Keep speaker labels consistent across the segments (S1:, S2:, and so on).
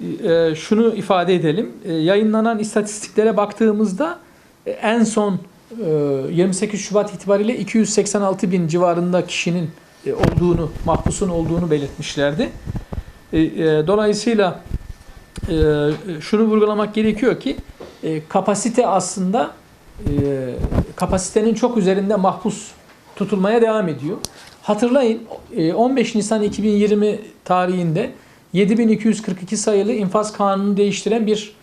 S1: e, şunu ifade edelim. E, yayınlanan istatistiklere baktığımızda e, en son e, 28 Şubat itibariyle 286 bin civarında kişinin e, olduğunu, mahpusun olduğunu belirtmişlerdi. E, e, dolayısıyla e, şunu vurgulamak gerekiyor ki e, kapasite aslında e, kapasitenin çok üzerinde mahpus tutulmaya devam ediyor. Hatırlayın e, 15 Nisan 2020 tarihinde 7242 sayılı infaz kanunu değiştiren bir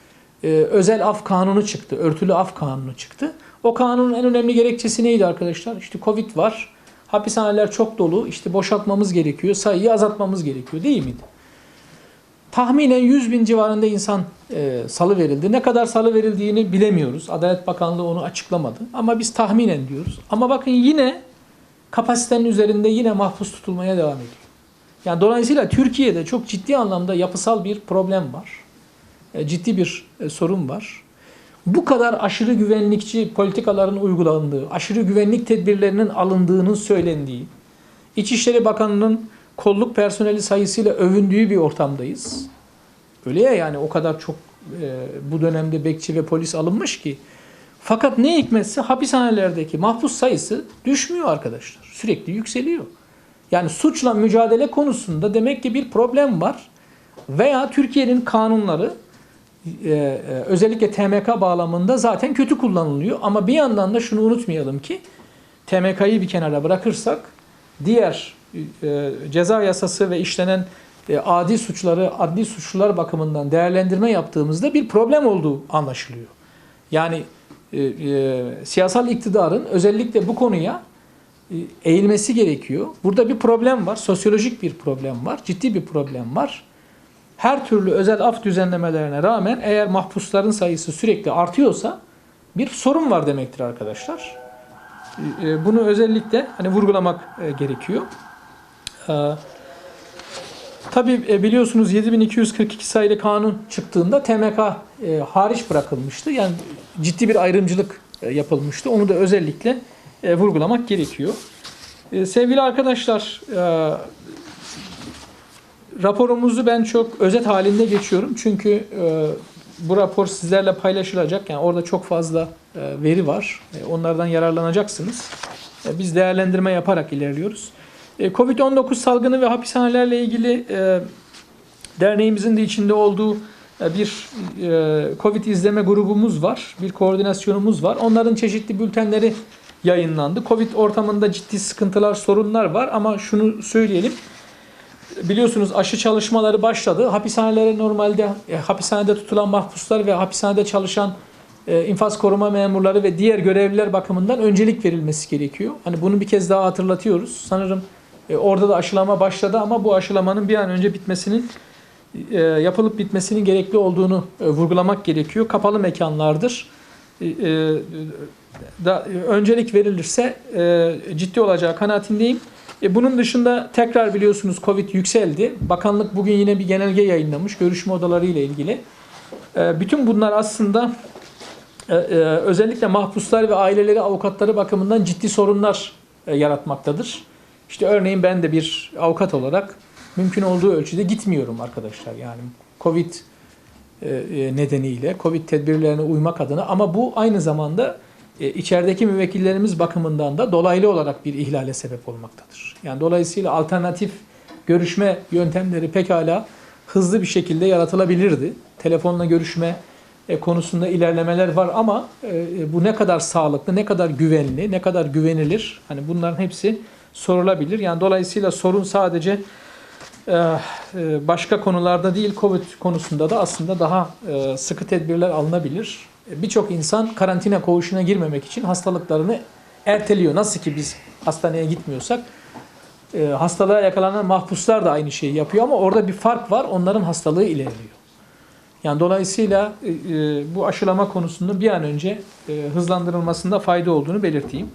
S1: e, özel af kanunu çıktı. Örtülü af kanunu çıktı. O kanunun en önemli gerekçesi neydi arkadaşlar? İşte Covid var. Hapishaneler çok dolu. İşte boşaltmamız gerekiyor. Sayıyı azaltmamız gerekiyor değil miydi? Tahminen 100 bin civarında insan e, salı verildi. Ne kadar salı verildiğini bilemiyoruz. Adalet Bakanlığı onu açıklamadı. Ama biz tahminen diyoruz. Ama bakın yine kapasitenin üzerinde yine mahpus tutulmaya devam ediyor. Yani dolayısıyla Türkiye'de çok ciddi anlamda yapısal bir problem var. E, ciddi bir e, sorun var. Bu kadar aşırı güvenlikçi politikaların uygulandığı, aşırı güvenlik tedbirlerinin alındığının söylendiği, İçişleri Bakanı'nın kolluk personeli sayısıyla övündüğü bir ortamdayız. Öyle ya yani o kadar çok e, bu dönemde bekçi ve polis alınmış ki. Fakat ne hikmetse hapishanelerdeki mahpus sayısı düşmüyor arkadaşlar. Sürekli yükseliyor. Yani suçla mücadele konusunda demek ki bir problem var. Veya Türkiye'nin kanunları e, e, özellikle TMK bağlamında zaten kötü kullanılıyor. Ama bir yandan da şunu unutmayalım ki TMK'yı bir kenara bırakırsak diğer e, ceza yasası ve işlenen adi suçları adli suçlular bakımından değerlendirme yaptığımızda bir problem olduğu anlaşılıyor. Yani e, e, siyasal iktidarın özellikle bu konuya eğilmesi gerekiyor. Burada bir problem var. Sosyolojik bir problem var. Ciddi bir problem var. Her türlü özel af düzenlemelerine rağmen eğer mahpusların sayısı sürekli artıyorsa bir sorun var demektir arkadaşlar. E, e, Bunu özellikle hani vurgulamak e, gerekiyor. Tabii e, biliyorsunuz 7242 sayılı kanun çıktığında TMK e, hariç bırakılmıştı. Yani ciddi bir ayrımcılık e, yapılmıştı. Onu da özellikle e, vurgulamak gerekiyor. E, sevgili arkadaşlar, e, raporumuzu ben çok özet halinde geçiyorum. Çünkü e, bu rapor sizlerle paylaşılacak. Yani orada çok fazla e, veri var. E, onlardan yararlanacaksınız. E, biz değerlendirme yaparak ilerliyoruz. E, Covid-19 salgını ve hapishanelerle ilgili e, derneğimizin de içinde olduğu e, bir e, Covid izleme grubumuz var. Bir koordinasyonumuz var. Onların çeşitli bültenleri yayınlandı. Covid ortamında ciddi sıkıntılar, sorunlar var ama şunu söyleyelim. Biliyorsunuz aşı çalışmaları başladı. Hapishanelere normalde e, hapishanede tutulan mahpuslar ve hapishanede çalışan e, infaz koruma memurları ve diğer görevliler bakımından öncelik verilmesi gerekiyor. Hani bunu bir kez daha hatırlatıyoruz. Sanırım e, orada da aşılama başladı ama bu aşılamanın bir an önce bitmesinin e, yapılıp bitmesinin gerekli olduğunu e, vurgulamak gerekiyor. Kapalı mekanlardır. E, e, da, öncelik verilirse e, ciddi olacağı kanaatindeyim. Bunun dışında tekrar biliyorsunuz Covid yükseldi. Bakanlık bugün yine bir genelge yayınlamış görüşme odaları ile ilgili. Bütün bunlar aslında özellikle mahpuslar ve aileleri avukatları bakımından ciddi sorunlar yaratmaktadır. İşte örneğin ben de bir avukat olarak mümkün olduğu ölçüde gitmiyorum arkadaşlar. Yani Covid nedeniyle, Covid tedbirlerine uymak adına ama bu aynı zamanda e, içerideki müvekkillerimiz bakımından da dolaylı olarak bir ihlale sebep olmaktadır. Yani dolayısıyla alternatif görüşme yöntemleri pekala hızlı bir şekilde yaratılabilirdi. Telefonla görüşme e, konusunda ilerlemeler var ama e, bu ne kadar sağlıklı, ne kadar güvenli, ne kadar güvenilir? Hani bunların hepsi sorulabilir. Yani dolayısıyla sorun sadece e, e, başka konularda değil, Covid konusunda da aslında daha e, sıkı tedbirler alınabilir. Birçok insan karantina koğuşuna girmemek için hastalıklarını erteliyor. Nasıl ki biz hastaneye gitmiyorsak hastalığa yakalanan mahpuslar da aynı şeyi yapıyor ama orada bir fark var. Onların hastalığı ilerliyor. Yani dolayısıyla bu aşılama konusunda bir an önce hızlandırılmasında fayda olduğunu belirteyim.